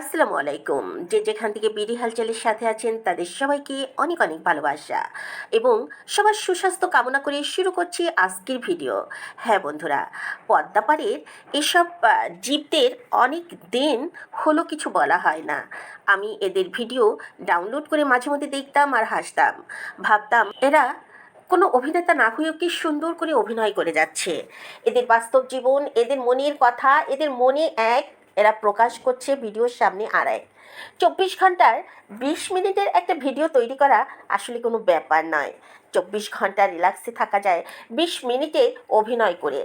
আসসালামু আলাইকুম। যে যেখান থেকে বিডি হালচালের সাথে আছেন, তাদের সবাইকে অনেক অনেক ভালোবাসা। এবং সবার সুস্বাস্থ্য কামনা করে শুরু করছি আজকের ভিডিও। হ্যাঁ বন্ধুরা পদ্মাপাড়ের এসব জীবদের অনেক দিন হলো কিছু বলা হয় না। আমি এদের ভিডিও ডাউনলোড করে মাঝে মধ্যে দেখতাম আর হাসতাম। ভাবতাম এরা কোনো অভিনেতা না হয়েও কি সুন্দর করে অভিনয় করে যাচ্ছে। এদের বাস্তব জীবন, এদের মনের কথা, এদের মনে এক এরা প্রকাশ করছে ভিডিওর সামনে আড়ায় চব্বিশ ঘণ্টার বিশ মিনিটের একটা ভিডিও তৈরি করা আসলে কোনো ব্যাপার নয়। চব্বিশ ঘণ্টা রিল্যাক্সে থাকা যায়, বিশ মিনিটে অভিনয় করে।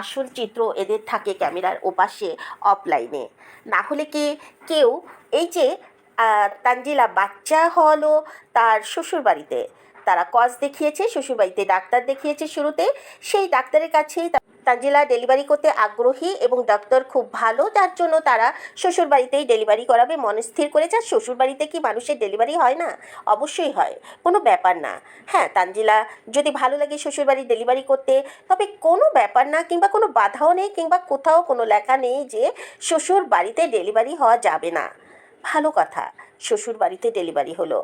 আসল চিত্র এদের থাকে ক্যামেরার ওপাশে অফলাইনে না হলে কি কেউ, এই যে তানজিলা বাচ্চা হলো তার শ্বশুর বাড়িতে তারা কজ দেখিয়েছে, শ্বশুরবাড়িতে ডাক্তার দেখিয়েছে শুরুতে। সেই ডাক্তারের কাছেই তা- তানজিলা ডেলিভারি করতে আগ্রহী এবং ডাক্তার খুব ভালো, যার জন্য তারা শ্বশুরবাড়িতেই ডেলিভারি করাবে। মনস্থির করেছে, আর শ্বশুরবাড়িতে কি মানুষের ডেলিভারি হয় না? অবশ্যই হয়, কোনো ব্যাপার না। হ্যাঁ তানজিলা, যদি ভালো লাগে শ্বশুরবাড়ি ডেলিভারি করতে, তবে কোনো ব্যাপার না, কিংবা কোনো বাধাও নেই, কিংবা কোথাও কোনো লেখা নেই যে শ্বশুর বাড়িতে ডেলিভারি হওয়া যাবে না। ভালো কথা। শ্বশুর বাড়িতে ডেলিভারি হলো।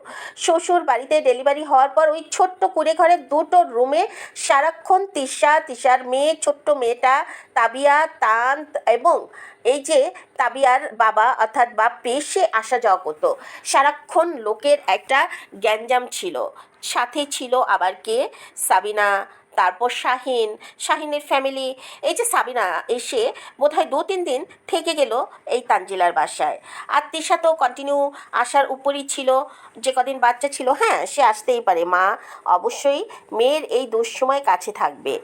শ্বশুর বাড়িতে ডেলিভারি হওয়ার পর ওই ছোট্ট কুড়ে ঘরের দুটো রুমে সারাক্ষণ তিশা, তিশার মেয়ে, ছোট্ট মেয়েটা, তাবিয়া তান এবং এই যে তাবিয়ার বাবা অর্থাৎ বাপ্পি, সে আসা যাওয়া করতো। সারাক্ষণ লোকের একটা গ্যাঞ্জাম ছিল। সাথে ছিল আবার কে? সাবিনা তারপর শাহিন, শাহিনের ফ্যামিলি এই যে সাবিনা এসে বোধহয় দু তিন দিন থেকে গেল এই তানজিলার বাসায়। আর তিশা তো কন্টিনিউ আসার উপরই ছিল, যে কদিন বাচ্চা ছিল হ্যাঁ সে আসতেই পারে। মা অবশ্যই মেয়ের এই দুঃসময় কাছে থাকবে।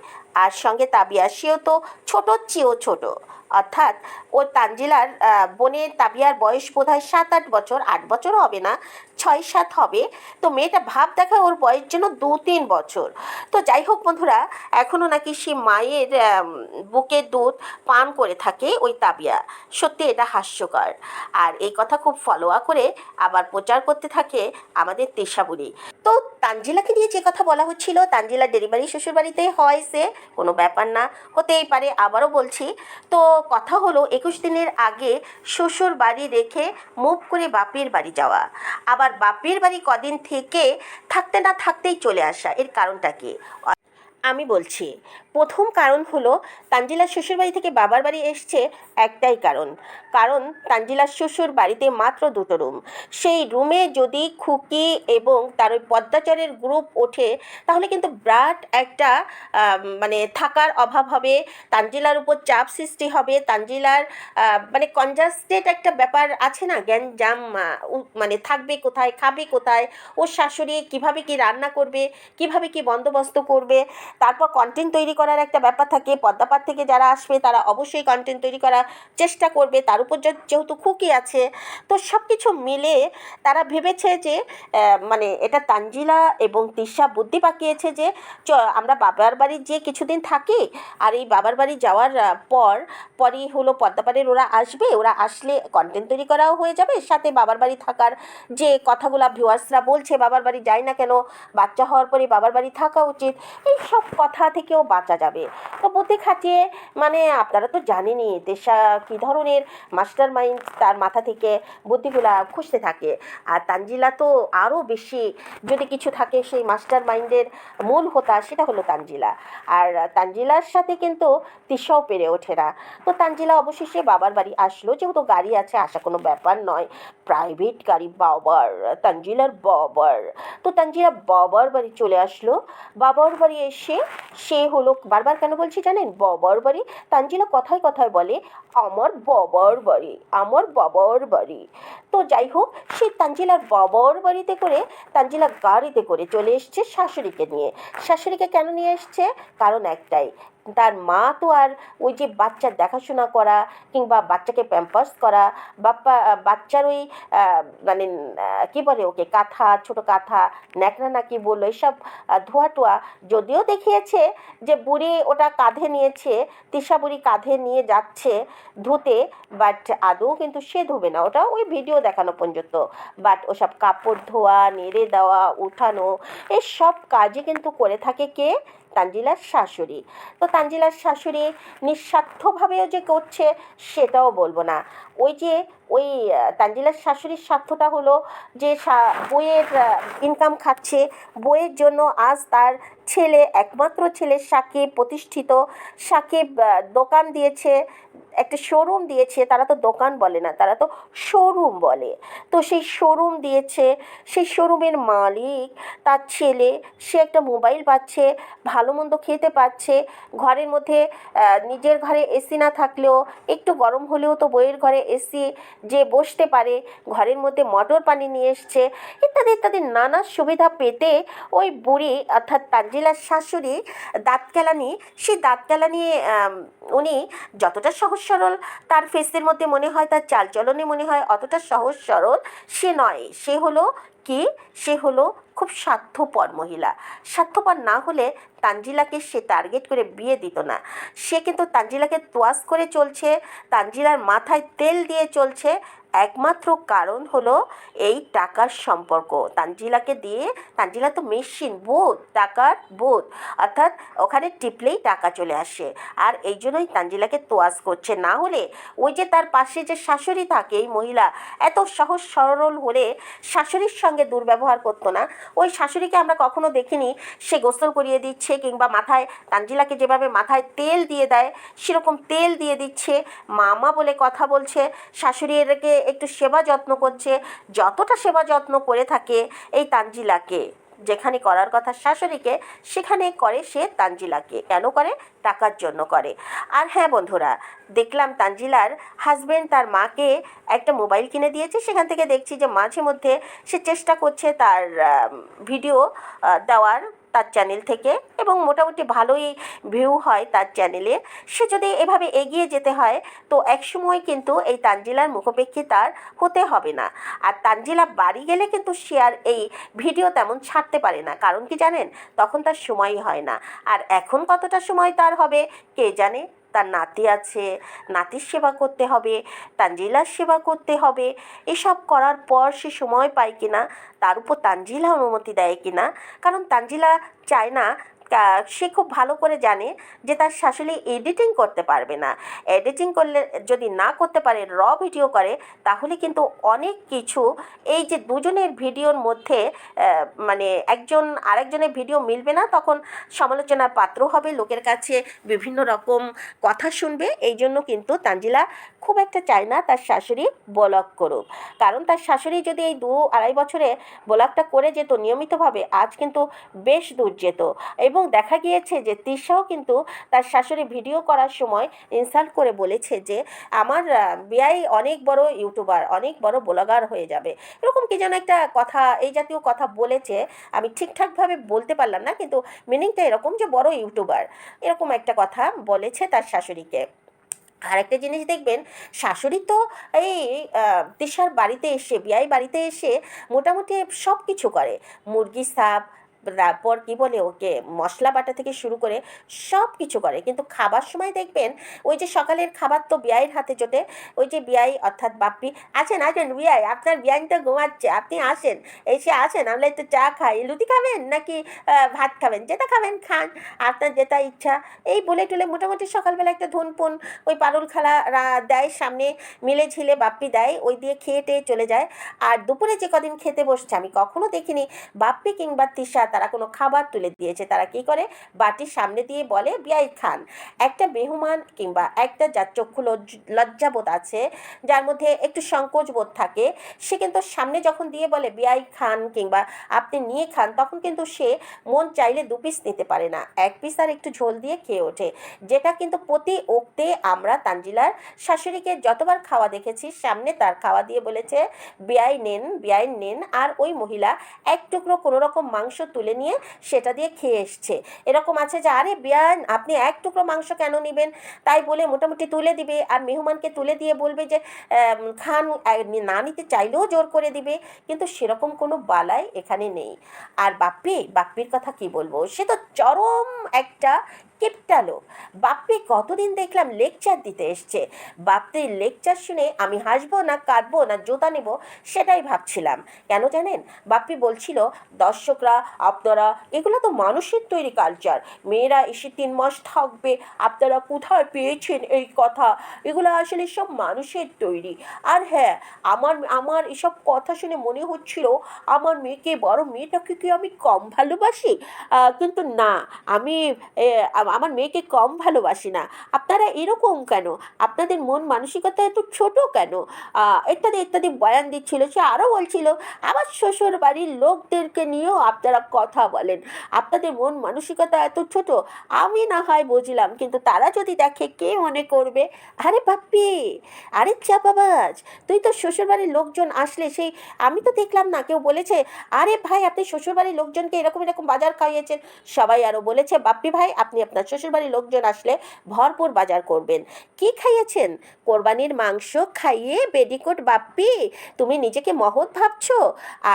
আর সঙ্গে তাবিয়া, সেও তো ছোটোর চেয়েও ছোটো। অর্থাৎ ও তানজিলার বোনের তাবিয়ার বয়স বোধ হয় সাত আট বছর, আট বছরও হবে না। ছয় সাত হবে। তো মেয়েটা ভাব দেখা ওর বয়স যেন দু তিন বছর। তো যাই হোক বন্ধুরা এখনও নাকি সে মায়ের বুকের দুধ পান করে থাকে ওই তাবিয়া। সত্যি এটা হাস্যকর। আর এই কথা খুব ফলোয়া করে আবার প্রচার করতে থাকে আমাদের তেষাবুড়ি তো তানজিলাকে নিয়ে যে কথা বলা হচ্ছিল তানজিলা ডেলিভারি শ্বশুরবাড়িতে হয়েছে কোনো ব্যাপার না, হতেই পারে, আবারও বলছি। তো কথা হলো একুশ দিনের আগে শ্বশুর বাড়ি রেখে মুভ করে বাপের বাড়ি যাওয়া। আবার বাপের বাড়ি কদিন থেকে থাকতে না থাকতেই চলে আসা। এর কারণটা কি? আমি বলছি প্রথম কারণ হলো তানজিলার শ্বশুরবাড়ি থেকে বাবার বাড়ি এসছে একটাই কারণ। কারণ তানজিলার শ্বশুর বাড়িতে মাত্র দুটো রুম সেই রুমে যদি খুকি এবং তার ওই পদ্মাচারের গ্রুপ ওঠে, তাহলে কিন্তু বিরাট একটা মানে থাকার অভাব হবে, তানজিলার উপর চাপ সৃষ্টি হবে, তানজিলার মানে কনজাস্টেড একটা ব্যাপার আছে না, গ্যাঞ্জাম মানে থাকবে কোথায়, খাবে কোথায়, ওর শাশুড়ি কীভাবে কি রান্না করবে, কীভাবে কি বন্দোবস্ত করবে, তারপর কন্টেন্ট তৈরি করার একটা ব্যাপার থাকে, পদ্মাপাত থেকে যারা আসবে তারা অবশ্যই কন্টেন্ট তৈরি করার চেষ্টা করবে। তার উপর যেহেতু খুকি আছে, তো সব কিছু মিলে তারা ভেবেছে যে মানে এটা তানজিলা এবং তিশা বুদ্ধি পাকিয়েছে যে, চ, আমরা বাবার বাড়ি যে কিছুদিন থাকি আর এই বাবার বাড়ি যাওয়ার পর, পরই হলো পদ্মাপাড়ের ওরা আসবে। ওরা আসলে কন্টেন্ট তৈরি করাও হয়ে যাবে। সাথে বাবার বাড়ি থাকার যে কথাগুলো ভিউয়ার্সরা বলছে, বাবার বাড়ি যায় না কেন, বাচ্চা হওয়ার পরে বাবার বাড়ি থাকা উচিত। এই সব কথা থেকেও বাঁচা যাবে। তো বুদ্ধি খাটিয়ে মানে আপনারা তো জানেনই, দেশা কী ধরনের মাস্টার মাইন্ড তার মাথা থেকে বুদ্ধিগুলা খুঁজতে থাকে। আর তানজিলা তো আরও বেশি যদি কিছু থাকে, সেই মাস্টার মাইন্ডের মূল হোতা সেটা হলো তানজিলা। আর তানজিলার সাথে কিন্তু তিশাও পেরে ওঠে না। তো তানজিলা অবশেষে বাবার বাড়ি আসলো, যেহেতু গাড়ি আছে, আসা কোনো ব্যাপার নয়। প্রাইভেট গাড়ি বাবার, তানজিলার বাবার। তো তানজিলা বাবার বাড়ি চলে আসলো। বাবার বাড়ি এসে সে হলো বারবার কেন বলছি জানেন? বাবার বাড়ি তানজিলা কথায় কথায় বলে, আমার বাবার বাড়ি আমার বাবার বাড়ি তো যাই হোক, সে তানজিলার বাবার বাড়িতে করে, তানজিলা গাড়িতে করে চলে এসছে শাশুড়িকে নিয়ে। শাশুড়িকে কেন নিয়ে এসছে? কারণ একটাই তার মা তো আর ওই যে বাচ্চার দেখাশোনা করা কিংবা বাচ্চাকে প্যাম্পার্স করা বাপ্পা বাচ্চার ওই মানে কী বলে ওকে কাঁথা ছোট কাঁথা ন্যাকড়া না কি বলল এইসব আহ, ধোয়া টোয়া যদিও দেখিয়েছে যে বুড়ি ওটা কাঁধে নিয়েছে তিশা বুড়ি কাঁধে নিয়ে যাচ্ছে ধুতে বাট আদৌ কিন্তু সে ধুবে না। ওটা ওই ভিডিও দেখানো পর্যন্ত। বাট ওসব কাপড় ধোয়া নেড়ে দেওয়া উঠানো এই সব কাজই কিন্তু করে থাকে কে? তানজিলার শাশুড়ি। তো তানজিলার শাশুড়ি নিঃস্বার্থভাবেও যে করছে সেটাও বলব না। ওই যে ওই তানজিলার শাশুড়ির স্বার্থটা হলো যে বইয়ের ইনকাম খাচ্ছে। বইয়ের জন্য আজ তার ছেলে, একমাত্র ছেলে সাকিব প্রতিষ্ঠিত। সাকিব দোকান দিয়েছে, একটা শোরুম দিয়েছে। তারা তো দোকান বলে না, তারা তো শোরুম বলে। তো সেই শোরুম দিয়েছে, সেই শোরুমের মালিক, তার ছেলে, সে একটা মোবাইল পাচ্ছে, ভালো মন্দ খেতে পাচ্ছে। ঘরের মধ্যে নিজের ঘরে এসি না থাকলেও, একটু গরম হলেও তো বইয়ের ঘরে এসি যে বসতে পারে, ঘরের মধ্যে মটর পানি নিয়ে এসছে, ইত্যাদি ইত্যাদি নানা সুবিধা পেতে ওই বুড়ি, অর্থাৎ তানজিলার শাশুড়ি দাঁতকেলানি সেই দাঁত কেলানি উনি যতটা সহজ সরল, তার ফেসের মধ্যে মনে হয়, তার চালচলনে মনে হয়, অতটা সহজ সরল সে নয়। সে হলো কি? সে হলো খুব স্বার্থপর মহিলা। স্বার্থপর না হলে তানজিলাকে সে টার্গেট করে বিয়ে দিত না। সে কিন্তু তানজিলাকে তোয়াস করে চলছে, তানজিলার মাথায় তেল দিয়ে চলছে একমাত্র কারণ হলো এই টাকার সম্পর্ক। তানজিলাকে দিয়ে, তানজিলা তো মেশিন বোধ টাকার বোধ অর্থাৎ ওখানে টিপলেই টাকা চলে আসে। আর এই জন্যই তানজিলাকে তোয়াজ করছে। না হলে ওই যে তার পাশে যে শাশুড়ি থাকে এই মহিলা, এত সহজ সরল হলে শাশুড়ির সঙ্গে দুর্ব্যবহার করতো না। ওই শাশুড়িকে আমরা কখনো দেখিনি। সে গোসল করিয়ে দিচ্ছে কিংবা মাথায়, তানজিলাকে যেভাবে মাথায় তেল দিয়ে দেয়, সেরকম তেল দিয়ে দিচ্ছে। মামা বলে কথা বলছে। শাশুড়িকে একটু সেবা যত্ন করছে, যতটা সেবা যত্ন করে থাকে এই তানজিলাকে। যেখানে করার কথা শাশুড়িকে, সেখানে করে সে তানজিলাকে। কেন করে? টাকার জন্য করে। আর হ্যাঁ বন্ধুরা, দেখলাম তানজিলার হাজবেন্ড তার মাকে একটা মোবাইল কিনে দিয়েছে। সেখান থেকে দেখছি যে মাঝে মধ্যে সে চেষ্টা করছে তার ভিডিও দেওয়ার। তার চ্যানেল থেকে এবং মোটামুটি ভালোই ভিউ হয় তার চ্যানেলে সে যদি এভাবে এগিয়ে যেতে হয়, তো একসময় কিন্তু এই তানজিলার মুখোপেক্ষী তার হতে হবে না। আর তানজিলা বাড়ি গেলে কিন্তু সে আর এই ভিডিও তেমন ছাড়তে পারে না। কারণ কি জানেন? তখন তার সময়ই হয় না। আর এখন কতটা সময় তার হবে, কে জানে? তার নাতি আছে, নাতির সেবা করতে হবে, তানজিলার সেবা করতে হবে। এসব করার পর সে সময় পায় কিনা, তার উপর তানজিলা অনুমতি দেয় কিনা? কারণ তানজিলা চায় না সে খুব ভালো করে জানে যে তার শাশুড়ি এডিটিং করতে পারবে না। এডিটিং করলে যদি না করতে পারে র ভিডিও করে, তাহলে কিন্তু অনেক কিছু এই যে দুজনের ভিডিওর মধ্যে মানে একজন আরেকজনের ভিডিও মিলবে না, তখন সমালোচনার পাত্র হবে, লোকের কাছে বিভিন্ন রকম কথা শুনবে। এই জন্য কিন্তু তানজিলা খুব একটা চায় না তার শাশুড়ি ব্লগ করুক। কারণ তার শাশুড়ি যদি এই দু আড়াই বছরে ব্লগটা করে যেত, নিয়মিতভাবে, আজ কিন্তু বেশ দূর যেত এবং দেখা গিয়েছে যে তৃষাও কিন্তু তার শাশুড়ি ভিডিও করার সময় ইনসাল্ট করে বলেছে যে, আমার বিয়াই অনেক বড় ইউটিউবার অনেক বড় ব্লগার হয়ে যাবে। এরকম কি যেন একটা কথা, এই জাতীয় কথা বলেছে। আমি ঠিকঠাকভাবে বলতে পারলাম না, কিন্তু মিনিংটা এরকম যে বড় ইউটিউবার এরকম একটা কথা বলেছে তার শাশুড়িকে। আর একটা জিনিস দেখবেন, শাশুড়ি তো এই তিশার বাড়িতে এসে, বিয়াই বাড়িতে এসে মোটামুটি সব কিছু করে। মুরগি সাপ তারপর কি বলে ওকে, মশলা বাটা থেকে শুরু করে সব কিছু করে। কিন্তু খাবার সময় দেখবেন, ওই যে সকালের খাবার তো বিয়াইয়ের হাতে জোটে ওই যে বিয়াই অর্থাৎ বাপ্পি, আছেন আছেন বিয়াই, আপনার বিয়াই তো ঘুমাচ্ছে, আপনি আসেন, এসে আসেন, আমরা একটু চা খাই। লুচি খাবেন নাকি ভাত খাবেন? যেটা খাবেন, খান, আপনার যেটা ইচ্ছা। এই বলে টুলে মোটামুটি সকালবেলা একটা ধুনপুন, ওই পারুল খালা দেয়, সামনে মিলে ঝিলে বাপ্পি দেয়, ওই দিয়ে খেয়ে টেয়ে চলে যায়। আর দুপুরে যে কদিন খেতে বসছে, আমি কখনো দেখিনি। বাপ্পি কিংবা তিশা তারা কোনো খাবার তুলে দিয়েছে। তারা কি করে? বাটির সামনে দিয়ে বলে, বিয়াই খান। একটা মেহমান কিংবা একটা যার চক্ষু লজ্জাবোধ আছে, যার মধ্যে একটু সংকোচ বোধ থাকে, সে কিন্তু সামনে যখন দিয়ে বলে, বিয়াই খান কিংবা আপনি নিয়ে খান তখন কিন্তু সে মন চাইলে দু পিস নিতে পারে না। এক পিস আর একটু ঝোল দিয়ে খেয়ে ওঠে। যেটা কিন্তু প্রতি ওক্তে আমরা তানজিলার শাশুড়িকে যতবার খাওয়া দেখেছি, সামনে তার খাওয়া দিয়ে বলেছে বেআই নেন বেআই নেন। আর ওই মহিলা এক টুকরো কোনো রকম মাংস তুলে নিয়ে সেটা দিয়ে খেয়ে এসছে। এরকম আছে যে, আরে বিয়ান, আপনি এক টুকরো মাংস কেন নেবেন? তাই বলে মোটামুটি তুলে দিবে। আর মেহমানকে তুলে দিয়ে বলবে যে খান না নিতে চাইলেও জোর করে দিবে, কিন্তু সেরকম কোনো বালাই এখানে নেই। আর বাপ্পি, বাপ্পির কথা কি বলব? সে তো চরম একটা কিপটালো বাপ্পি কতদিন দেখলাম লেকচার দিতে এসছে। বাপ্পির লেকচার শুনে আমি হাসবো না কাঁদবো না জোতা নেব সেটাই ভাবছিলাম। কেন জানেন? বাপ্পি বলছিল, দর্শকরা, আপনারা, এগুলো তো মানুষের তৈরি কালচার মেয়েরা এসে তিন মাস থাকবে, আপনারা কোথায় পেয়েছেন এই কথা? এগুলো আসলে সব মানুষের তৈরি। আর হ্যাঁ আমার আমার এসব কথা শুনে মনে হচ্ছিল, আমার মেয়েকে, বড় মেয়েটাকে কি আমি কম ভালোবাসি? কিন্তু না আমি আমার মেয়েকে কম ভালোবাসি না। আপনারা এরকম কেন? আপনাদের মন মানসিকতা এত ছোট কেন? ইত্যাদি ইত্যাদি বয়ান দিচ্ছিল, সে আরও বলছিল, আমার শ্বশুর বাড়ির লোকদেরকে নিয়েও আপনারা কথা বলেন। আপনাদের মন মানসিকতা এত ছোট, আমি না হয় বুঝলাম, কিন্তু তারা যদি দেখে কে মনে করবে? আরে বাপ্পি! আরে চাপাবাজ! তুই তো শ্বশুরবাড়ির লোকজন আসলে সেই, আমি তো দেখলাম না, কেউ বলেছে, আরে ভাই, আপনি শ্বশুরবাড়ির লোকজনকে এরকম এরকম বাজার খাইয়েছেন? সবাই আরও বলেছে, বাপ্পি ভাই, আপনি আপনার শ্বশুরবাড়ির লোকজন আসলে ভরপুর বাজার করবেন। কি খাইয়েছেন? কোরবানির মাংস খাইয়ে বেডিকোট বাপ্পি? তুমি নিজেকে মহৎ ভাবছ?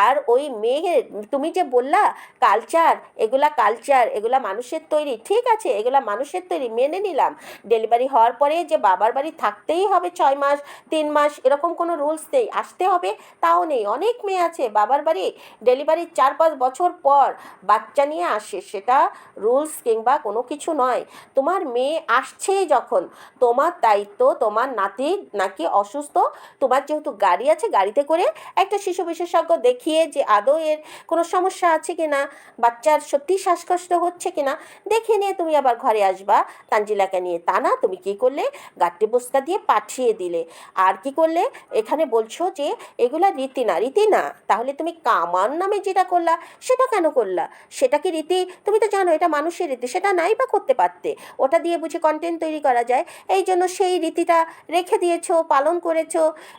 আর ওই মেয়ে, তুমি যে বললা, কালচার, এগুলা কালচার, এগুলা মানুষের তৈরি, ঠিক আছে, এগুলা মানুষের তৈরি, মেনে নিলাম। ডেলিভারি হওয়ার পরে যে বাবার বাড়ি থাকতেই হবে ছয় মাস, তিন মাস, এরকম কোনো রুলস নেই, আসতে হবে, তাও নেই। অনেক মেয়ে আছে বাবার বাড়ি, ডেলিভারির চার পাঁচ বছর পর বাচ্চা নিয়ে আসে, সেটা রুলস কিংবা কোনো কিছু নয়। তোমার মেয়ে আসছে যখন। তোমার দায়িত্ব, তোমার নাতি নাকি অসুস্থ? তোমার যেহেতু গাড়ি আছে, গাড়িতে করে একটা শিশু বিশেষজ্ঞ দেখিয়ে যে আদৌ এর কোনো সমস্যা আছে কি না বাচ্চার সত্যি শ্বাসকষ্ট হচ্ছে কি না দেখে নিয়ে তুমি আবার ঘরে আসবা। তানজিলাকে নিয়ে তা না তুমি কি করলে? গাট্টি বস্তা দিয়ে পাঠিয়ে দিলে। আর কি করলে? এখানে বলছো যে এগুলা রীতি না রীতি না। তাহলে তুমি কামান নামে যেটা করলা, সেটা কেন করলা? সেটা কি রীতি? তুমি তো জানো এটা মানুষের রীতি, সেটা নাই বা করতে পারতে। ওটা দিয়ে বুঝে কন্টেন্ট তৈরি করা যায়। এই জন্য সেই রীতিটা রেখে দিয়েছ, পালন করেছ।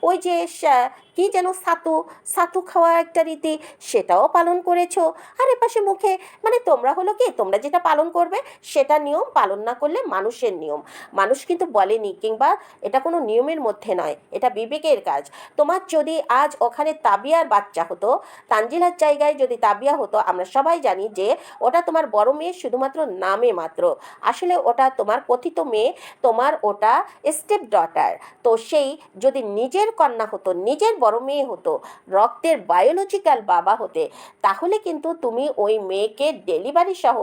ওই যে কি যেন সাতু সাতু খাওয়া একটা রীতি, সেটাও পালন করেছ। আর এপাশে মুখে মানে তোমরা হলো কি, তোমরা যেটা পালন করবে, সেটা নিয়ম পালন না করলে মানুষের নিয়ম। মানুষ কিন্তু বলেনি, কিংবা এটা কোনো নিয়মের মধ্যে নয়, এটা বিবেকের কাজ। তোমার যদি আজ ওখানে তাবিয়ার বাচ্চা হতো, তানজিলার জায়গায় যদি তাবিয়া হতো, আমরা সবাই জানি যে ওটা তোমার বড় মেয়ে শুধুমাত্র নামে মাত্র। আসলে ওটা তোমার কথিত মেয়ে, তোমার ওটা স্টেপ ডটার তো সেই যদি নিজের কন্যা হতো, নিজের বড় মেয়ে হতো, রক্তের বায়োলজিক্যাল বাবা হতে, তাহলে কিন্তু তুমি ওই মেয়েকে ডেলিভারি সহ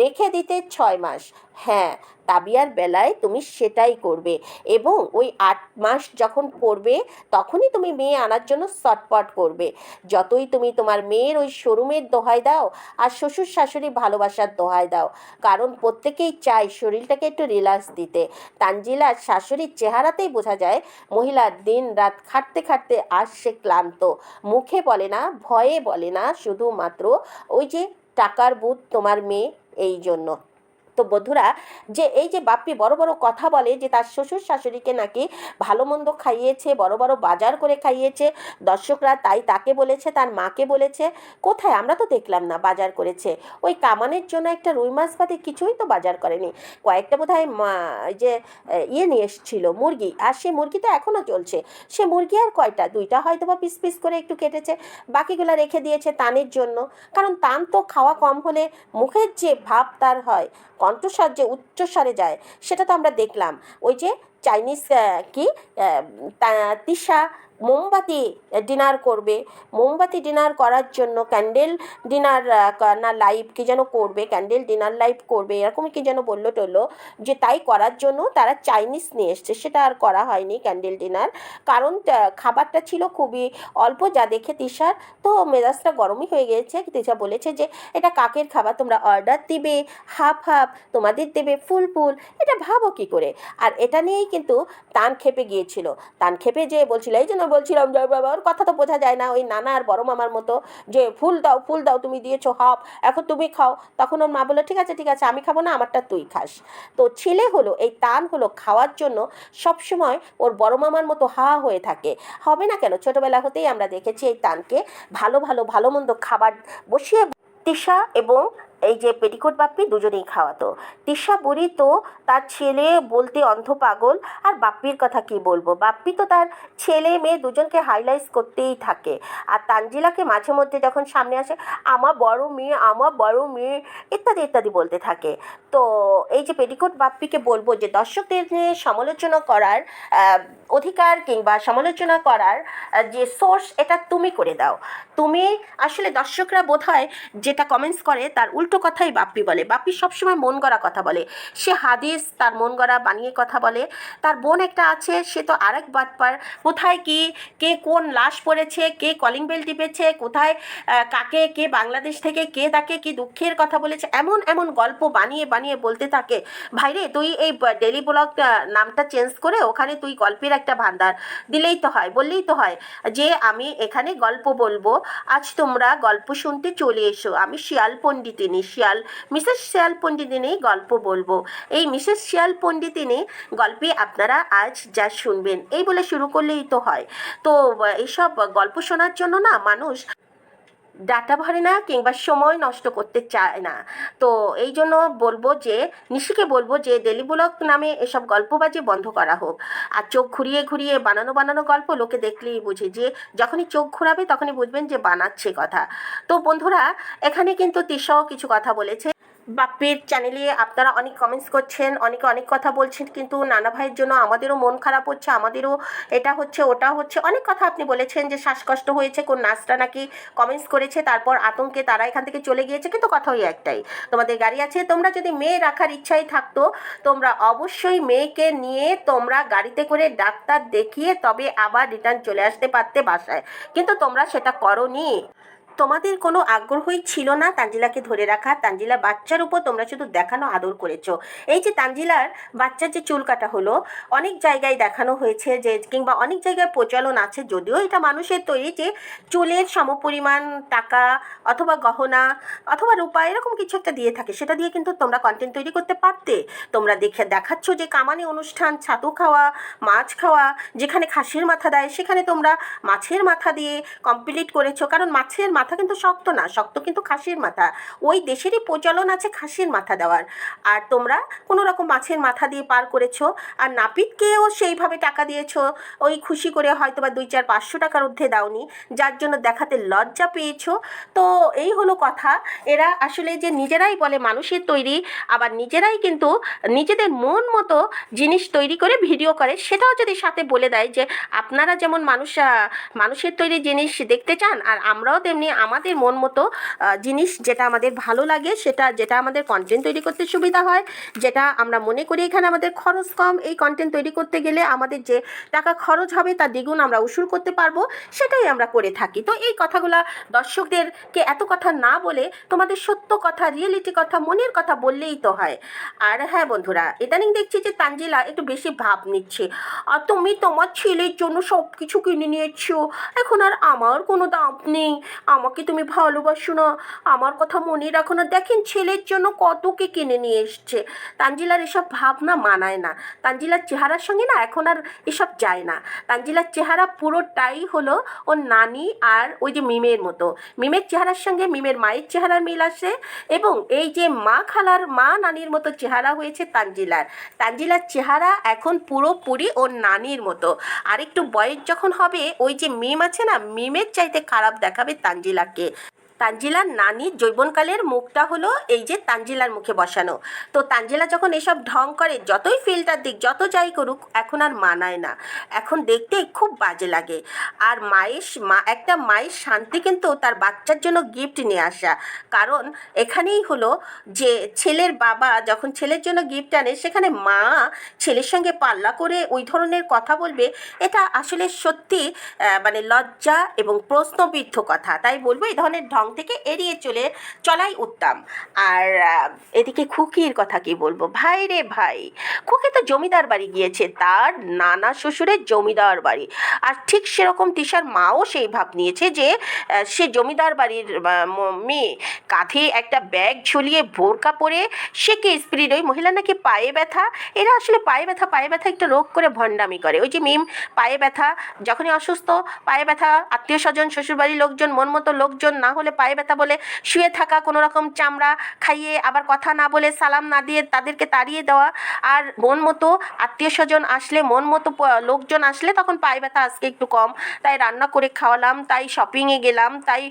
রেখে দিতে ছয় মাস। হ্যাঁ তাবিয়ার বেলায় তুমি সেটাই করবে। এবং ওই আট মাস যখন পড়বে, তখনই তুমি মেয়ে আনার জন্য চটপট করবে। যতই তুমি তোমার মেয়ের ওই শোরুমের দোহাই দাও, আর শ্বশুর শাশুড়ি ভালোবাসার দোহাই দাও, কারণ প্রত্যেকেই চায় শরীরটাকে একটু রিল্যাক্স দিতে। তানজিলার শাশুড়ির চেহারাতেই বোঝা যায় মহিলার দিন রাত খাটতে খাটতে আসছে ক্লান্ত। মুখে বলে না, ভয়ে বলে না, শুধুমাত্র ওই যে টাকার বুথ তোমার মেয়ে, এই জন্য। তো বন্ধুরা, যে এই যে বাপ্পি বড় বড় কথা বলে যে তার শ্বশুর শাশুড়িকে নাকি ভালো মন্দ খাইয়েছে, বড় বড় বাজার করে খাইয়েছে, দর্শকরা তাই তাকে বলেছে, তার মাকে বলেছে, কোথায় আমরা তো দেখলাম না বাজার করেছে। ওই কামানের জন্য একটা রুই মাছ ভাতে কিছুই তো বাজার করেনি। কয়েকটা বোধ হয় যে ইয়ে নিয়ে এসেছিল মুরগি, আর সে মুরগি তো এখনও চলছে। সে মুরগি আর কয়টা? দুইটা হয়তো বা পিস পিস করে একটু কেটেছে, বাকিগুলো রেখে দিয়েছে তানের জন্য। কারণ তান তো খাওয়া কম হলে মুখের যে ভাব তার হয়। কণ্ঠস্বর যে উচ্চস্বরে যায় সেটা তো আমরা দেখলাম। ওই যে চাইনিজ কি তিসা মোমবাতি ডিনার করবে। মোমবাতি ডিনার করার জন্য ক্যান্ডেল ডিনার না লাইভ কি যেন করবে ক্যান্ডেল ডিনার লাইভ করবে, এরকমই কি যেন বলল টললো যে তাই করার জন্য তারা চাইনিজ নিয়ে এসছে। সেটা আর করা হয়নি ক্যান্ডেল ডিনার কারণ খাবারটা ছিল খুবই অল্প, যা দেখে তিশার তো মেজাজটা গরমই হয়ে গিয়েছে। তিশা বলেছে যে, এটা কাকের খাবার? তোমরা অর্ডার দিবে হাফ হাফ তোমাদের দেবে ফুল ফুল এটা ভাবো কি করে? আর এটা নিয়েই কিন্তু তান খেপে গিয়েছিল। তান খেপে যে বলছিল, এই জন্য বলছিলাম, জয় বাবা ওর কথা তো বোঝা যায় না, ওই নানা আর বড় মামার মতো যে, ফুল দাও ফুল দাও, তুমি দিয়েছ হাফ, এখন তুমি খাও। তখন ওর মা বলল, ঠিক আছে ঠিক আছে, আমি খাব না, আমারটা তুই খাস। তো ছেলে হলো, এই তান হলো খাওয়ার জন্য সবসময় ওর বড় মামার মতো হা হয়ে থাকে। হবে না কেন? ছোটবেলা হতেই আমরা দেখেছি এই তানকে ভালো ভালো ভালো মন্দ খাবার বসিয়ে, তিশা এবং এই যে পেটিকোট বাপ্পি দুজনেই খাওয়াতো। তিশা বুড়ি তো তার ছেলে বলতে অন্ধ পাগল, আর বাপ্পির কথা কি বলব? বাপ্পি তো তার ছেলে মেয়ে দুজনকে হাইলাইট করতেই থাকে। আর তানজিলাকে মাঝে মধ্যে যখন সামনে আসে আমার বড় মেয়ে আমার বড় মেয়ে, ইত্যাদি ইত্যাদি বলতে থাকে। তো এই যে পেটিকোট বাপ্পিকে বলব যে দর্শকদের নিয়ে সমালোচনা করার অধিকার কিংবা সমালোচনা করার যে সোর্স এটা তুমি করে দাও। তুমি আসলে দর্শকরা বোধ হয় যেটা কমেন্টস করে, তার উল্টো কথাই বাপ্পি বলে। বাপ্পি সবসময় মন গড়া কথা বলে। সে হাদিস, তার মন গড়া বানিয়ে কথা বলে। তার বোন একটা আছে, সে তো আরেক বাটপার। কোথায় কি, কে কোন লাশ পড়েছে, কে কলিং বেল টিপেছে, কোথায় কাকে, কে বাংলাদেশ থেকে, কে তাকে কি দুঃখের কথা বলেছে, এমন এমন গল্প বানিয়ে বানিয়ে বলতে থাকে। ভাইরে, তুই এই ডেলি ব্লগ নামটা চেঞ্জ করে ওখানে তুই গল্পের একটা ভান্ডার দিলেই তো হয়, বললেই তো হয় যে আমি এখানে গল্প বলব। আজ তোমরা গল্প শুনতে চলে এসো। আমি শিয়াল পণ্ডিতিনী শিয়াল মিসেস শিয়াল পণ্ডিতিনী গল্প বলব। এই মিসেস শিয়াল পণ্ডিতিনী গল্পে আপনারা আজ যা শুনবেন, এই বলে শুরু করলেই তো হয়। তো এইসব গল্প শোনার জন্য না মানুষ ডাটা ভরে না কিংবা সময় নষ্ট করতে চায় না। তো এই জন্য বলব যে, নিশিকে বলব যে ডেলি বুলক নামে এসব গল্পবাজি বন্ধ করা হোক। আর চোখ ঘুরিয়ে ঘুরিয়ে বানানো বানানো গল্প লোকে দেখলেই বুঝে যে, যখনই চোখ ঘুরাবে তখনই বুঝবেন যে, বানাচ্ছে কথা। তো বন্ধুরা, এখানে কিন্তু তিসাও কিছু কথা বলেছে। বাপ্পির চ্যানেলে আপনারা অনেক কমেন্টস করছেন, অনেকে অনেক কথা বলছেন, কিন্তু নানা ভাইয়ের জন্য আমাদেরও মন খারাপ হচ্ছে, আমাদেরও এটা হচ্ছে, ওটা হচ্ছে। অনেক কথা আপনি বলেছেন যে শ্বাসকষ্ট হয়েছে, কোন নাচটা নাকি কমেন্টস করেছে, তারপর আতঙ্কে তারা এখান থেকে চলে গিয়েছে, কিন্তু কথা ওই একটাই। তোমাদের গাড়ি আছে, তোমরা যদি মেয়ে রাখার ইচ্ছাই থাকতো, তোমরা অবশ্যই মেয়েকে নিয়ে তোমরা গাড়িতে করে ডাক্তার দেখিয়ে তবে আবার রিটার্ন চলে আসতে পারতে বাসায়। কিন্তু তোমরা সেটা করনি। তোমাদের কোনো আগ্রহই ছিল না তানজিলাকে ধরে রাখা। তানজিলা বাচ্চার উপর তোমরা শুধু দেখানো, আদর করেছ। এই যে তানজিলার বাচ্চার যে চুল কাটা হলো, অনেক জায়গায় দেখানো হয়েছে যে, কিংবা অনেক জায়গায় প্রচলন আছে, যদিও এটা মানুষের তৈরি যে চুলের সমপরিমাণ টাকা অথবা গহনা অথবা রূপা, এরকম কিছু একটা দিয়ে থাকে। সেটা দিয়ে কিন্তু তোমরা কন্টেন্ট তৈরি করতে পারতে। তোমরা দেখে দেখাচ্ছ যে, কামানি অনুষ্ঠান, ছাতু খাওয়া, মাছ খাওয়া, যেখানে খাসির মাথা দেয়, সেখানে তোমরা মাছের মাথা দিয়ে কমপ্লিট করেছ। কারণ মাছের মাথা কিন্তু শক্ত না, শক্ত কিন্তু খাসির মাথা। ওই দেশেরই প্রচলন আছে খাসির মাথা দেওয়ার। আর তোমরা কোনো রকম মাছের মাথা দিয়ে পার করেছ, আর নাপিতকেও সেইভাবে টাকা দিয়েছ, ওই খুশি করে হয়তো বা দুই চার পাঁচশো টাকার ঊর্ধ্বে দাওনি, যার জন্য দেখাতে লজ্জা পেয়েছ। তো এই হলো কথা। এরা আসলে যে নিজেরাই বলে মানুষের তৈরি, আবার নিজেরাই কিন্তু নিজেদের মন মতো জিনিস তৈরি করে ভিডিও করে, সেটাও যদি সাথে বলে দেয় যে, আপনারা যেমন মানুষ মানুষের তৈরি জিনিস দেখতে চান, আর আমরাও তেমনি আমাদের মন মতো জিনিস যেটা আমাদের ভালো লাগে, সেটা, যেটা আমাদের কন্টেন্ট তৈরি করতে সুবিধা হয়, যেটা আমরা মনে করি এখানে আমাদের খরচ কম, এই কন্টেন্ট তৈরি করতে গেলে আমাদের যে টাকা খরচ হবে তার দ্বিগুণ আমরা উসুল করতে পারব, সেটাই আমরা করে থাকি। তো এই কথাগুলা দর্শকদেরকে এত কথা না বলে তোমাদের সত্য কথা রিয়েলিটি কথা, মনের কথা বললেই তো হয়। আর হ্যাঁ বন্ধুরা, ইদানিং দেখছি যে তানজিলা একটু বেশি ভাব নিচ্ছে। আর তুমি তোমার ছেলের জন্য সব কিছু কিনে নিয়েছো, এখন আর আমার কোনো দাম নেই আমাকে তুমি ভালোবাসো না। আমার কথা মনে রাখো না। দেখেন ছেলের জন্য কত কি কিনে নিয়ে এসছে। তানজিলার এসব ভাবনা মানায় না। তানজিলার চেহারার সঙ্গে না এখন আর এসব যায় না। তানজিলার চেহারা পুরোটাই হলো ওর নানি আর ওই যে মিমের মতো। মিমের চেহারার সঙ্গে মিমের মায়ের চেহারার মিল আসে এবং এই যে মা খালার, মা নানির মতো চেহারা হয়েছে তানজিলার। তানজিলার চেহারা এখন পুরোপুরি ওর নানির মতো। আর একটু বয়স যখন হবে, ওই যে মিম আছে না, মিমের চাইতে খারাপ দেখাবে তানজিলাকে তানজিলার নানির যৌবনকালের মুখটা হলো এই যে তানজিলার মুখে বসানো। তো তানজিলা যখন এসব ঢং করে, যতই ফিল্টার দিক, যত যাই করুক, এখন আর মানায় না। এখন দেখতে খুব বাজে লাগে। আর মায়ের মা, একটা মায়ের শান্তি কিন্তু তার বাচ্চার জন্য গিফট নিয়ে আসা। কারণ এখানেই হলো যে ছেলের বাবা যখন ছেলের জন্য গিফট আনে, সেখানে মা ছেলের সঙ্গে পাল্লা করে ওই ধরনের কথা বলবে, এটা আসলে সত্যি মানে লজ্জা এবং প্রশ্নবিদ্ধ কথা। তাই বলব, এই ধরনের ঢং থেকে এড়িয়ে চলে চলাই উত্তম। আর এদিকে খুকির কথা কি বলব? ভাই রে ভাই, খুকি তো জমিদার বাড়ি গিয়েছে, তার নানা শ্বশুরের জমিদার বাড়ি। আর ঠিক সেরকম তিশার মাও সেই ভাব নিয়েছে যে সে জমিদার বাড়ির মেয়ে। কাঁধে একটা ব্যাগ ঝুলিয়ে বোরকা পরে সে কি স্পিরিট ওই মহিলা নাকি পায়ে ব্যথা? এরা আসলে পায়ে ব্যথা পায়ে ব্যথা একটা রোগ করে ভণ্ডামি করে। ওই যে মিম, পায়ে ব্যথা, যখনই অসুস্থ, পায়ে ব্যথা, আত্মীয় স্বজন, শ্বশুরবাড়ির লোকজন মন মতো লোকজন না হলে পায়ে ব্যথা বলে শুয়ে থাকা কোনো রকম চামড়া খাইয়ে আবার কথা না বলে সালাম না দিয়ে তাদেরকে তাড়িয়ে দেওয়া। আর মন মতো আত্মীয় স্বজন আসলে, মন মতো লোকজন আসলে তখন পায়ে ব্যথা আজকে একটু কম। তাই রান্না করে খাওয়ালাম, তাই শপিংয়ে গেলাম, তাই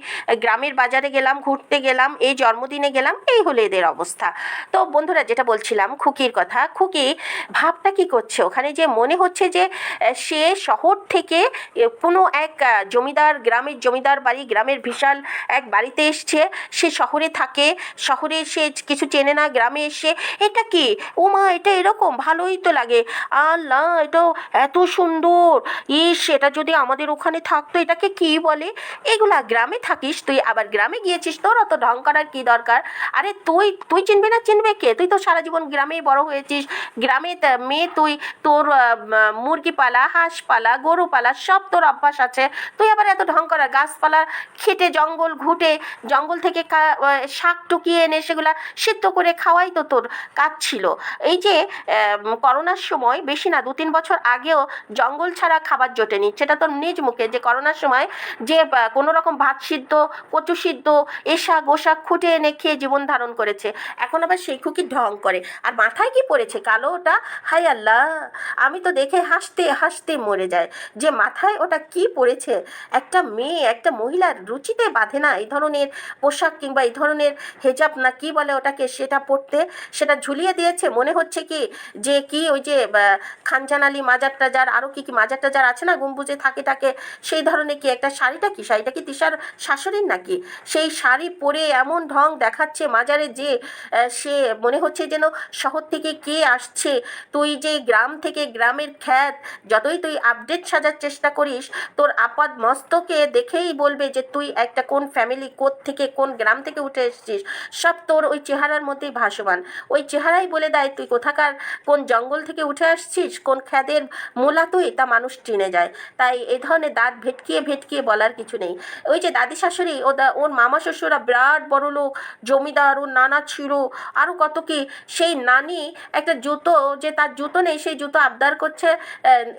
গ্রামের বাজারে গেলাম, ঘুরতে গেলাম, এই জন্মদিনে গেলাম, এই হলো এদের অবস্থা। তো বন্ধুরা, যেটা বলছিলাম, খুকির কথা, খুকি ভাবটা কি করছে? ওখানে যে মনে হচ্ছে যে সে শহর থেকে কোনো এক জমিদার, গ্রামের জমিদার বাড়ি, গ্রামের বিশাল এক বাড়িতে এসছে, সে শহরে থাকে, শহরে সে কিছু চেনে না, গ্রামে এসে, এটা কি? ও মা এটা এরকম? ভালোই তো লাগে। আল্লাহ এটা এত সুন্দর। ইস, এটা যদি আমাদের ওখানে থাকতো, এটাকে কি বলে? এগুলা গ্রামে থাকিস তুই, আবার গ্রামে গিয়েছিস, তোর অত ঢং করার কি দরকার? আরে, তুই তুই চিনবি না, চিনবে কে? তুই তো সারা জীবন গ্রামেই বড় হয়েছিস। গ্রামে মেয়ে, তুই, তোর মুরগি পালা হাঁস পালা গরু পালা সব তোর অভ্যাস আছে। তুই আবার এত ঢং করা গাছপালা, খেটে জঙ্গল, ঘুটে জঙ্গল থেকে শাক টুকিয়ে এনে সেগুলা সিদ্ধ করে খাওয়াই তো তোর কাজ ছিল। এই যে করোনার সময় বেশি না দু তিন বছর আগেও জঙ্গল ছাড়া খাবার জোটেনি। সেটা তোর নিজ মুখে যে করোনার সময় যে কোনো রকম ভাত সিদ্ধ, কচু সিদ্ধ এসা গোসা খুঁটে এনে খেয়ে জীবন ধারণ করেছে। এখন আবার সেই খুকি ঢং করে। আর মাথায় কি পড়েছে? কালো ওটা? হাই আল্লাহ! আমি তো দেখে হাসতে হাসতে মরে যায় যে মাথায় ওটা কি পড়েছে? একটা মেয়ে, একটা মহিলার রুচিতে বাঁধে না এই ধরনের পোশাক কিংবা এই ধরনের হেজাব না কি বলে ওটাকে সেটা পরতে সেটা ঝুলিয়ে দিয়েছে। মনে হচ্ছে কি যে কি ওই যে আহ, খানজান আলী মাজার টাজার আরও কি কি মাজার টাজার আছে না গম্বুজে থাকে থাকে সেই ধরনের কি একটা শাড়িটা কি? শাড়িটা কি তিশার শাশুড়ির নাকি? সেই শাড়ি পরে এমন ঢং দেখাচ্ছে মাজারে যে সে মনে হচ্ছে যেন শহর থেকে কে আসছে। তুই যে গ্রাম থেকে গ্রামের খ্যাত যতই তুই আপডেট সাজার চেষ্টা করিস তোর আপাদ মস্তকে দেখেই বলবে যে তুই একটা কোন ফ্যামিলি কোথ থেকে কোন গ্রাম থেকে উঠে এসেছিস, সব তোর ওই চেহারার মধ্যেই ভাসমান। ওই চেহারাই বলে দেয়, তুই কোথাকার, কোন জঙ্গল থেকে উঠে আসছিস, কোন খ্যাদের মূলা তুই? তা মানুষ চিনে যায়। তাই এ ধরনের দাঁত ভেটকিয়ে ভেটকিয়ে বলার কিছু নেই। ওই যে দাদি শাশুড়ি, ও দা, ওর মামা শ্বশুরা বিরাট বড় লোক, জমিদার, ওর নানা ছিল আরও কত কি, সেই নানি একটা জুতো, যে তার জুতো নেই, সেই জুতো আবদার করছে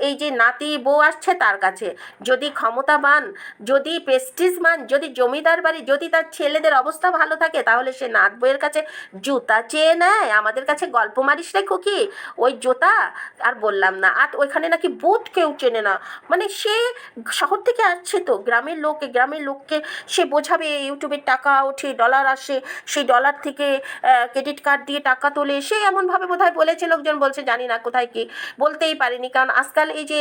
এই যে নাতি বউ আসছে তার কাছে। যদি ক্ষমতাবান, যদি প্রেস্টিজমান যদি জমিদার বাড়ি যদি তার ছেলেদের অবস্থা ভালো থাকে, তাহলে সে নাত বইয়ের কাছে জুতা চেয়ে নেয়। আমাদের কাছে গল্প মারিস রে খুকি। ওই জুতা আর বললাম না। আর ওইখানে নাকি বুথ কেউ চেনে না। মানে সে শহর থেকে আসছে তো, গ্রামের লোক, গ্রামের লোককে সে বোঝাবে ইউটিউবের টাকা ওঠে, ডলার আসে। সেই ডলার থেকে ক্রেডিট কার্ড দিয়ে টাকা তোলে। সে এমনভাবে বোধহয় বলেছে, লোকজন বলছে, জানি না কোথায় কি। বলতেই পারিনি। কারণ আজকাল এই যে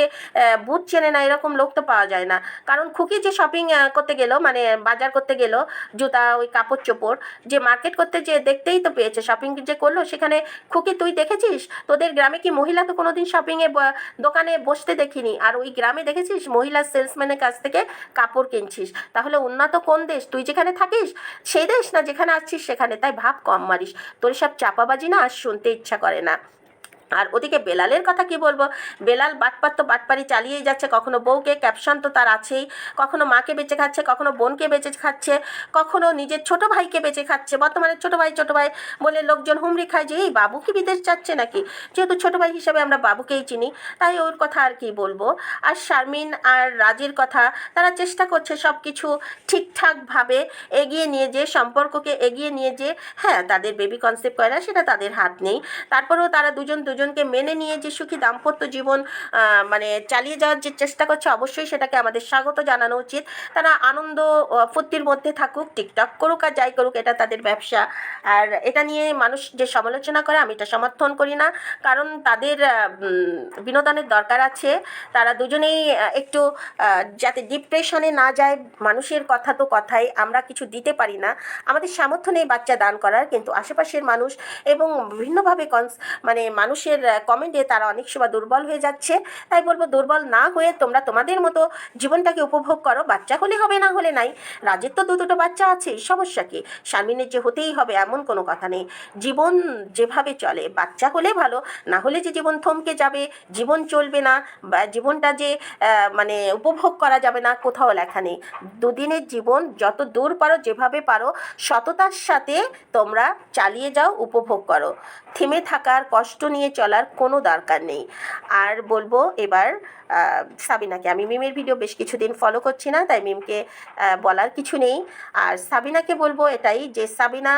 বুথ চেনে না, এরকম লোক তো পাওয়া যায় না। কারণ খুকি যে শপিং করতে গেল মানে বাজার করতে গেল, জুতা, ওই কাপড় চোপড়, যে মার্কেট করতে যে দেখতেই তো পেয়েছে শপিং যে করল, সেখানে, খুকি, তুই দেখেছিস? তোদের গ্রামে কি মহিলা তো কোনোদিন শপিংয়ে দোকানে বসতে দেখিনি? আর ওই গ্রামে দেখেছিস, মহিলা সেলসম্যানের কাছ থেকে কাপড় কিনছিস? তাহলে উন্নত কোন দেশ? তুই যেখানে থাকিস, সেই দেশ না যেখানে আসছিস সেখানে? তাই ভাব কম মারিস। তোর সব চাপাবাজি না আর শুনতে ইচ্ছা করে না। আর ওদিকে বেলালের কথা কি বলব? বেলাল বাটপাত তো বাটপারি চালিয়েই যাচ্ছে, কখনো বউকে ক্যাপশন তো তার আছেই। কখনো মাকে বেঁচে খাচ্ছে, কখনো বোনকে বেঁচে খাচ্ছে, কখনো নিজের ছোট ভাইকে বেঁচে খাচ্ছে। বর্তমানে ছোট ভাই ছোট ভাই বলে লোকজন হুমড়ি খায় যে, এই বাবু কি বিদেশ যাচ্ছে নাকি? যেহেতু ছোট ভাই হিসেবে আমরা বাবুকেই চিনি, তাই ওর কথা আর কি বলব? আর শারমিন আর রাজের কথা, তারা চেষ্টা করছে সব কিছু ঠিকঠাকভাবে এগিয়ে নিয়ে যে সম্পর্ককে এগিয়ে নিয়ে যে হ্যাঁ তাদের বেবি কনসেপ্ট করে সেটা তাদের হাত নেই। তারপরেও তারা দুজন দুজন দুজনকে মেনে নিয়ে যে সুখী দাম্পত্য জীবন মানে চালিয়ে যাওয়ার যে চেষ্টা করছে, অবশ্যই সেটাকে আমাদের স্বাগত জানানো উচিত। তারা আনন্দ ফুর্তির মধ্যে থাকুক, টিকটক করুক আর যাই করুক, এটা তাদের ব্যবসা। আর এটা নিয়ে মানুষ যে সমালোচনা করে, আমি এটা সমর্থন করি না। কারণ তাদের বিনোদনের দরকার আছে। তারা দুজনেই একটু যাতে ডিপ্রেশনে না যায়, মানুষের কথা তো কথাই, আমরা কিছু দিতে পারি না। আমাদের সামর্থ্য নেই বাচ্চা দান করার, কিন্তু আশেপাশের মানুষ এবং বিভিন্নভাবে কনস মানে মানুষের কমেন্টে তারা অনেক সময় দুর্বল হয়ে যাচ্ছে। তাই বলব দুর্বল না হয়ে তোমরা তোমাদের মতো জীবনটাকে উপভোগ করো। বাচ্চা হলে হবে, না হলে নাই। রাজের তো দু দুটো বাচ্চা আছে, সমস্যা কি? স্বামীনের যে হতেই হবে এমন কোনো কথা নেই। জীবন যেভাবে চলে, বাচ্চা হলে ভালো, না হলে যে জীবন থমকে যাবে, জীবন চলবে না, বা জীবনটা যে মানে উপভোগ করা যাবে না, কোথাও লেখা নেই। দুদিনের জীবন যত দূর পারো, যেভাবে পারো, সততার সাথে তোমরা চালিয়ে যাও, উপভোগ করো। থেমে থাকার কষ্ট নিয়ে চলার কোনো দরকার নেই। আর বলব এবার সাবিনাকে। আমি মিমের ভিডিও বেশ কিছুদিন ফলো করছি না, তাই মিমকে বলার কিছু নেই। আর সাবিনাকে বলব এটাই যে সাবিনা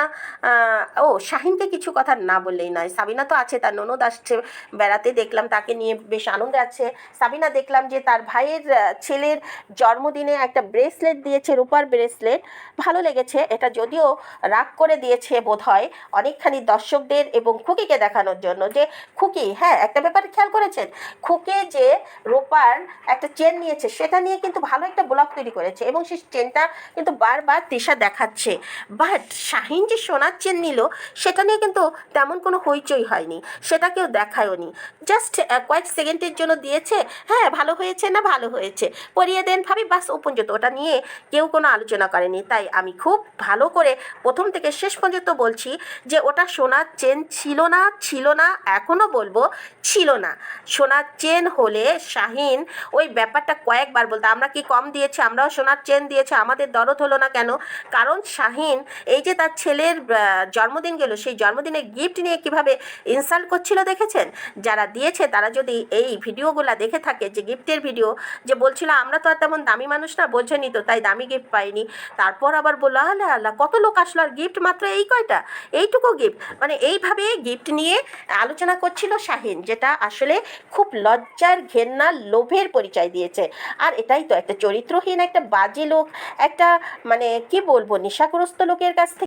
ও শাহিনকে কিছু কথা না বললেই নয়। সাবিনা তো আছে, তার ননদ আসছে বেড়াতে, দেখলাম তাকে নিয়ে বেশ আনন্দ আছে। সাবিনা দেখলাম যে তার ভাইয়ের ছেলের জন্মদিনে একটা ব্রেসলেট দিয়েছে, রূপার ব্রেসলেট ভালো লেগেছে। এটা যদিও রাগ করে দিয়েছে বোধ হয় অনেকখানি দর্শকদের এবং খুকিকে দেখানোর জন্য যে, খুকি হ্যাঁ একটা ব্যাপারে খেয়াল করেছেন? খুকে যে রূপার একটা চেন নিয়েছে, সেটা নিয়ে কিন্তু ভালো একটা ব্লগ তৈরি করেছে এবং সেই চেনটা কিন্তু বারবার তৃষা দেখাচ্ছে। বাট শাহিন যে সোনার চেন নিল, সেটা নিয়ে কিন্তু তেমন কোনো হইচই হয়নি, সেটা কেউ দেখায়ওনি জাস্ট কয়েক সেকেন্ডের জন্য দিয়েছে হ্যাঁ ভালো হয়েছে না ভালো হয়েছে, পরিয়ে দেন ভাবি, বাস উপঞ্জত ওটা নিয়ে কেউ কোনো আলোচনা করেনি। তাই আমি খুব ভালো করে প্রথম থেকে শেষ পর্যন্ত বলছি যে, ওটা সোনার চেন ছিল না ছিল না এখনও বলব, ছিল না। সোনার চেন হলে শাহিন ওই ব্যাপারটা কয়েকবার বলতো, আমরা কি কম দিয়েছি, আমরাও সোনার চেন দিয়েছি, আমাদের দরদ হলো না কেন? কারণ শাহিন, এই যে তার ছেলের জন্মদিন গেল, সেই জন্মদিনে গিফট নিয়ে কীভাবে ইনসাল্ট করছিল দেখেছেন? যারা দিয়েছে, তারা যদি এই ভিডিওগুলো দেখে থাকে, যে গিফটের ভিডিও যে বলছিল, আমরা তো আর তেমন দামি মানুষ না, বোঝেনি তো, তাই দামি গিফট পাইনি। তারপর আবার বলল, আল্লাহ আল্লাহ, কত লোক আসলো আর গিফট মাত্র এই কয়টা? এইটুকু গিফট মানে এইভাবে গিফট নিয়ে আলোচনা করছিল শাহিন, যেটা আসলে খুব লজ্জার ঘেন্নার লোভের পরিচয় দিয়েছে। আর এটাই তো, একটা চরিত্রহীন, একটা বাজে লোক, একটা মানে কি বলব, নেশাগ্রস্ত লোকের কাছ থেকে